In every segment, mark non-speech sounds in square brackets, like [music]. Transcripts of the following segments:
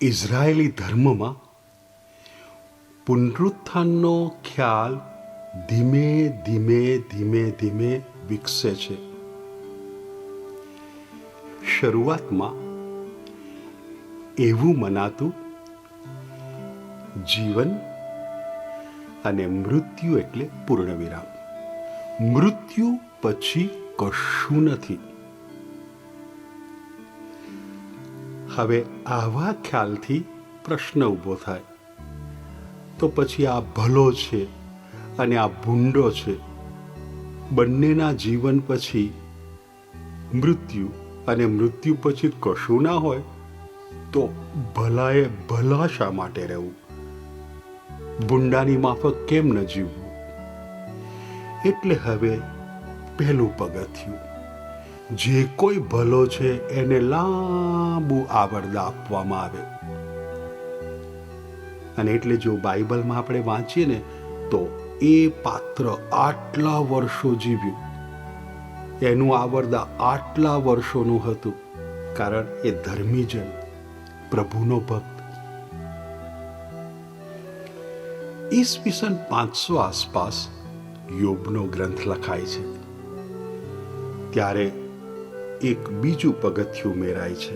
ઇઝરાયેલી ધર્મમાં પુનરુત્થાનનો ખ્યાલ ધીમે ધીમે ધીમે ધીમે વિકસે છે. શરૂઆતમાં એવું મનાતું, જીવન અને મૃત્યુ એટલે પૂર્ણવિરામ. મૃત્યુ પછી કશું નથી. હવે આવા ખ્યાલથી પ્રશ્ન ઊભો થાય. તો પછી આ ભલો છે અને આ ભૂંડો છે. બંનેના જીવન પછી મૃત્યુ અને મૃત્યુ પછી કશું ના હોય, તો ભલાએ ભલા શા માટે રહેવું? ભૂંડાની માફક કેમ ન જીવવું? એટલે હવે પહેલું પગથિયું. જે કોઈ ભલો છે એને લાંબુ આવરદા આપવામાં આવે. અને એટલે જો બાઇબલમાં આપણે વાંચીએ ને, તો એ પાત્ર આટલા વર્ષો જીવ્યું. એનું આવરદા આટલા વર્ષોનું હતું, કારણ એ ધર્મીજન પ્રભુનો ભક્ત. ઈસવીસન પાંચસો આસપાસ યોગનો ગ્રંથ લખાય છે. ત્યારે એક બીજું પગથિયું ઉમેરાય છે.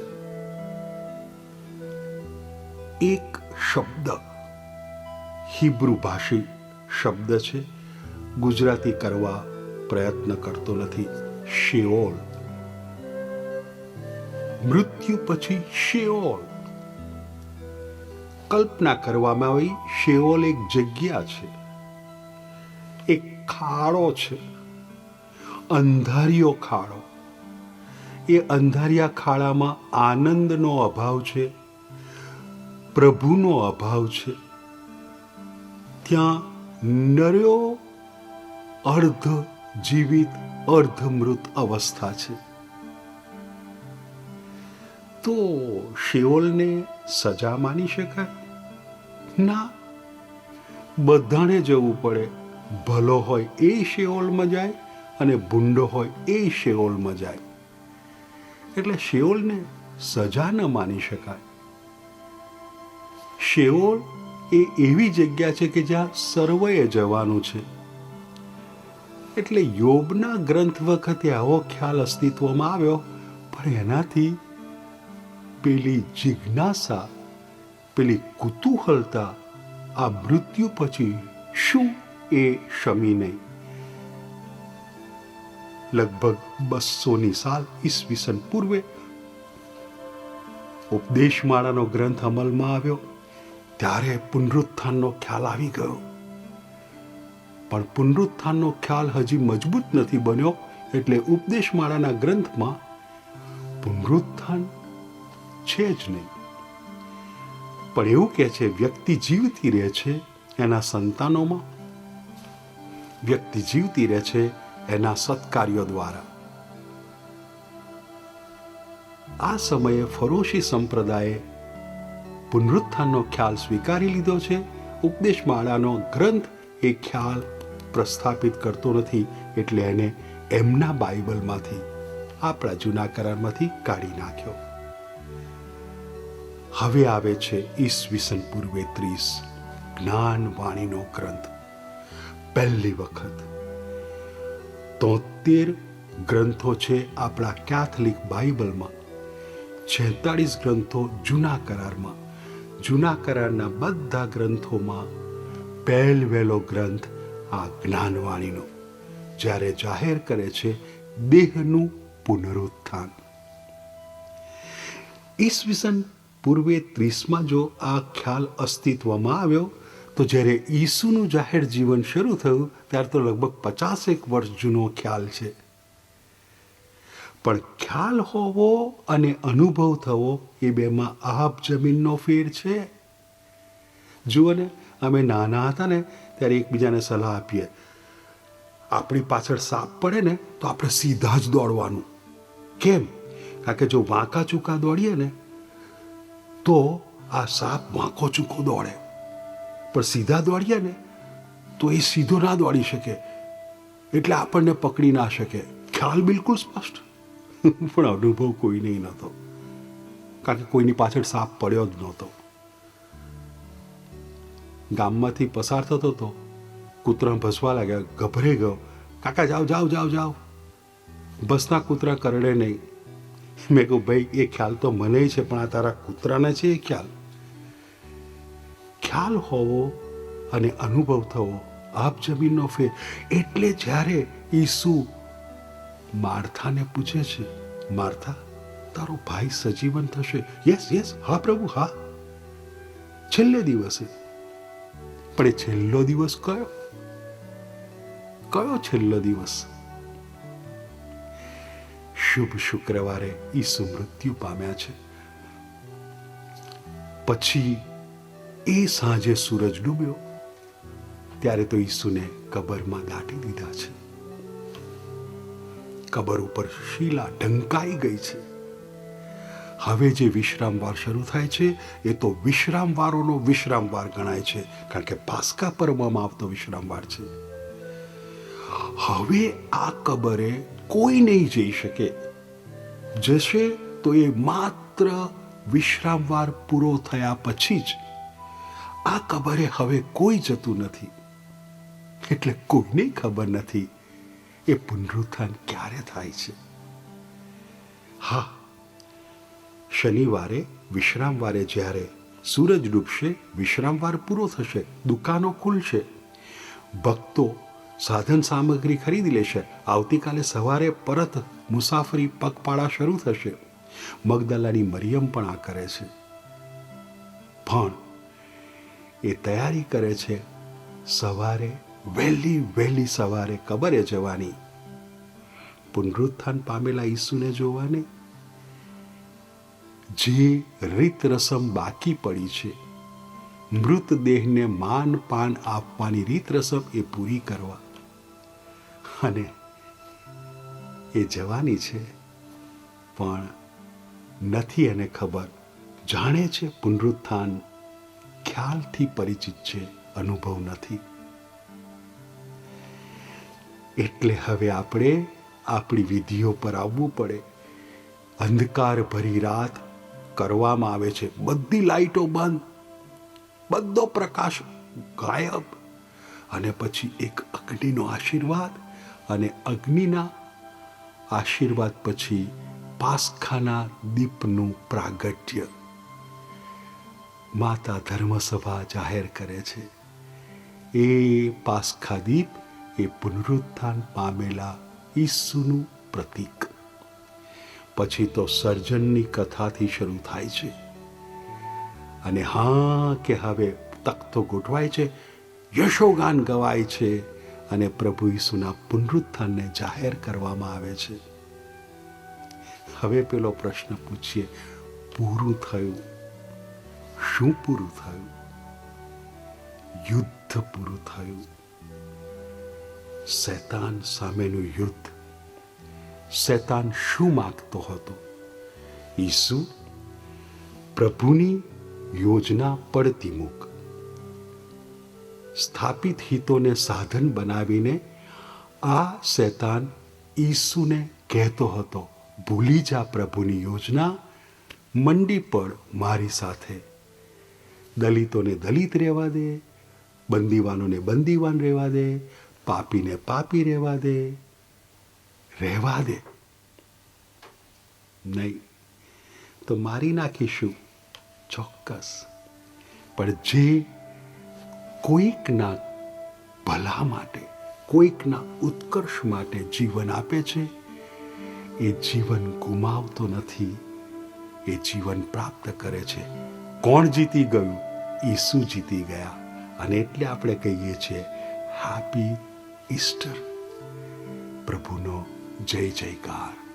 એક શબ્દ. હિબ્રુ ભાષી શબ્દ છે. ગુજરાતી કરવા પ્રયત્ન કરતો નથી. શેઓલ મૃત્યુ પછી શેઓલ કલ્પના કરવામાં આવી શેઓલ એક જગ્યા છે. એક ખાડો છે. અંધારિયો ખાડો. એ અંધારિયા ખાડામાં આનંદનો અભાવ છે, પ્રભુનો અભાવ છે. ત્યાં નર્યો અર્ધ જીવિત અર્ધમૃત અવસ્થા છે. તો શેઓલને સજા માની શકાય? ના. બધાને જવું પડે. ભલો હોય એ શેઓલમાં જાય અને ભૂંડો હોય એ શેઓલમાં જાય. એટલે શેઓલને સજા ન માની શકાય. શેઓલ એ એવી જગ્યા છે કે જ્યાં સર્વએ જવાનું છે. એટલે યોબના ગ્રંથ વખતે આવો ખ્યાલ અસ્તિત્વમાં આવ્યો, પણ એનાથી પેલી જિજ્ઞાસા, પેલી કુતૂહલતા, આ મૃત્યુ પછી શું એ શમી નહીં. લગભગ બસોની સાલ ઈસવીસન પૂર્વે ઉપદેશમાળાનો ગ્રંથ અમલમાં આવ્યો, ત્યારે પુનરુત્થાનનો ખ્યાલ આવી ગયો. પણ પુનરુત્થાનનો ખ્યાલ હજી મજબૂત નથી બન્યો, એટલે ઉપદેશમાળાના ગ્રંથમાં પુનરુત્થાન છે જ નહીં. પણ એવું કહે છે, વ્યક્તિ જીવતી રહે છે એના સંતાનોમાં. વ્યક્તિ જીવતી રહે છે એના સત્કાર્યો દ્વારા. આ સમયે ફરોશી સંપ્રદાયે પુનરુત્થાનનો ખ્યાલ સ્વીકારી લીધો છે. ઉપદેશમાળાનો ગ્રંથ એ ખ્યાલ પ્રસ્થાપિત કરતો નથી એટલે એને એમના બાઇબલમાંથી, આપણા જૂના કરારમાંથી કાઢી નાખ્યો. હવે આવે છે ઈસવીસન પૂર્વે ત્રીસ જ્ઞાન વાણીનો ગ્રંથ. પહેલી વખત તોતેર ગ્રંથો છે આપણા કેથલિક બાઇબલમાં છેતાળીસ ગ્રંથો જૂના કરારમાં. જૂના કરારના બધા ગ્રંથોમાં પહેલવેલો ગ્રંથ આ જ્ઞાનવાણીનો, જ્યારે જાહેર કરે છે દેહનું પુનરુત્થાન. ઈસવીસન પૂર્વે ત્રીસમાં જો આ ખ્યાલ અસ્તિત્વમાં આવ્યો તો જ્યારે ઈસુનું જાહેર જીવન શરૂ થયું, ત્યારે તો લગભગ પચાસેક વર્ષ જૂનો ખ્યાલ છે. પણ ખ્યાલ હોવો અને અનુભવ થવો એ બેમાં આપ જમીનનો ફેર છે. જુઓ ને, અમે નાના હતા ને, ત્યારે એકબીજાને સલાહ આપીએ. આપણી પાછળ સાપ પડે ને, તો આપણે સીધા જ દોડવાનું. કેમ? કારણ કે જો વાંકા ચૂકા દોડીએ ને, તો આ સાપ વાંકો ચૂકો દોડે. પણ સીધા દોડીએ ને, તો એ સીધો ના દોડી શકે. એટલે આપણને પકડી ના શકે. ખ્યાલ બિલકુલ સ્પષ્ટ. [laughs] પણ અનુભવ કોઈ નહીં નહોતો. કારણ કે કોઈની પાછળ સાપ પડ્યો જ નહોતો. ગામમાંથી પસાર થતો હતો કૂતરા ભસવા લાગ્યા, ગભરે ગયો. કાકા, જાઓ જાઓ જાઓ જાઓ. બસના કૂતરા કરડે નહીં. મેં કહું ભાઈ, એ ખ્યાલ તો મને છે, પણ આ તારા કૂતરાને છે એ ખ્યાલ? ખ્યાલ હોવો અને અનુભવ થવો આપ જમીનનો ફેર. એટલે જ્યારે ઈસુ માર્થાને પૂછે છે, માર્થા, તારો ભાઈ સજીવન થશે? યસ યસ હા પ્રભુ, હા. છેલ્લે દિવસે. પણ એ છેલ્લો દિવસ કયો? કયો છેલ્લો દિવસ? શુભ શુક્રવારે ઈસુ મૃત્યુ પામ્યા છે. પછી એ સાંજે સૂરજ ડૂબ્યો. ત્યારે તો ઈસુને કબરમાં દાટી દીધા છે. કબર ઉપર શીલા ઢંકાઈ ગઈ છે. હવે જે વિશ્રામવાર શરૂ થાય છે, એ તો વિશ્રામવારોનો વિશ્રામવાર ગણાય છે. કારણ કે પાસ્કા પર્વમાં આવતો વિશ્રામવાર છે. હવે આ કબરે કોઈ નહીં જઈ શકે. જશે તો એ માત્ર વિશ્રામવાર પૂરો થયા પછી જ આ કબરે હવે કોઈ જતું નથી. એટલે કોઈને ખબર નથી એ પુનરુત્થાન ક્યારે થાય છે. હા, શનિવારે, વિશ્રામવારે જ્યારે સૂરજ ડૂબશે, વિશ્રામવાર પૂરો થશે, દુકાનો ખુલશે, ભક્તો સાધન સામગ્રી ખરીદી લેશે, આવતીકાલે સવારે પરત મુસાફરી પગપાળા શરૂ થશે. મગદલાની મરિયમ પણ આ કરે છે. પણ એ તૈયારી કરે છે. સવારે વહેલી વહેલી સવારે કબરે જવાની. પુનરુત્થાન પામેલા ઈસુને જોવાને જે રીત રસમ બાકી પડી છે મૃતદેહને માન પાન આપવાની રીત રસમ એ પૂરી કરવા. અને એ જવાની છે, પણ નથી એને ખબર. જાણે છે પુનરુત્થાન ખ્યાલથી પરિચિત છે, અનુભવ નથી. એટલે હવે આપણે આપણી વિધિઓ પર આવવું પડે. અંધકાર ભરી રાત કરવામાં આવે છે. બધી લાઈટો બંધ. બધો પ્રકાશ ગાયબ. અને પછી એક અગ્નિનો આશીર્વાદ અને અગ્નિના આશીર્વાદ પછી પાસખાના દીપનું પ્રાગટ્ય. માતા ધર્મસભા જાહેર કરે છે. એ પાસખા એ પુનરુત્થાન પામેલા ઈસુનું પ્રતીક. પછી તો સર્જનની કથાથી શરૂ થાય છે. અને હા, કે હવે તખતો ગોઠવાય છે, યશોગાન ગવાય છે અને પ્રભુ ઈસુના પુનરુત્થાનને જાહેર કરવામાં આવે છે. હવે પેલો પ્રશ્ન પૂછીએ, પૂરું થયું શું પૂરું થયું? યુદ્ધ પૂરું થયું. શૈતાન સામેનું યુદ્ધ. શૈતાન શું માગતો હતો? ઈસુ પ્રભુની યોજના પડતી મૂક. સ્થાપિત હિતોને સાધન બનાવીને આ શૈતાન ઈસુને કહેતો હતો, ભૂલી જા પ્રભુની યોજના, મંડી પડ મારી સાથે. દલિતોને દલિત રહેવા દે, બંદીવાનોને બંદીવાન રહેવા દે, પાપીને પાપી રહેવા દે રહેવા દે. નહીં. તો મારી નાખીશું ચોક્કસ. પણ જે કોઈકના ભલા માટે, કોઈકના ઉત્કર્ષ માટે જીવન આપે છે, એ જીવન ગુમાવતો નથી, એ જીવન પ્રાપ્ત કરે છે. કોણ જીતી ગયું? ઈસુ જીતી ગયા. અને એટલે આપણે કહીએ છીએ હેપી ઈસ્ટર પ્રભુનો જય જયકાર.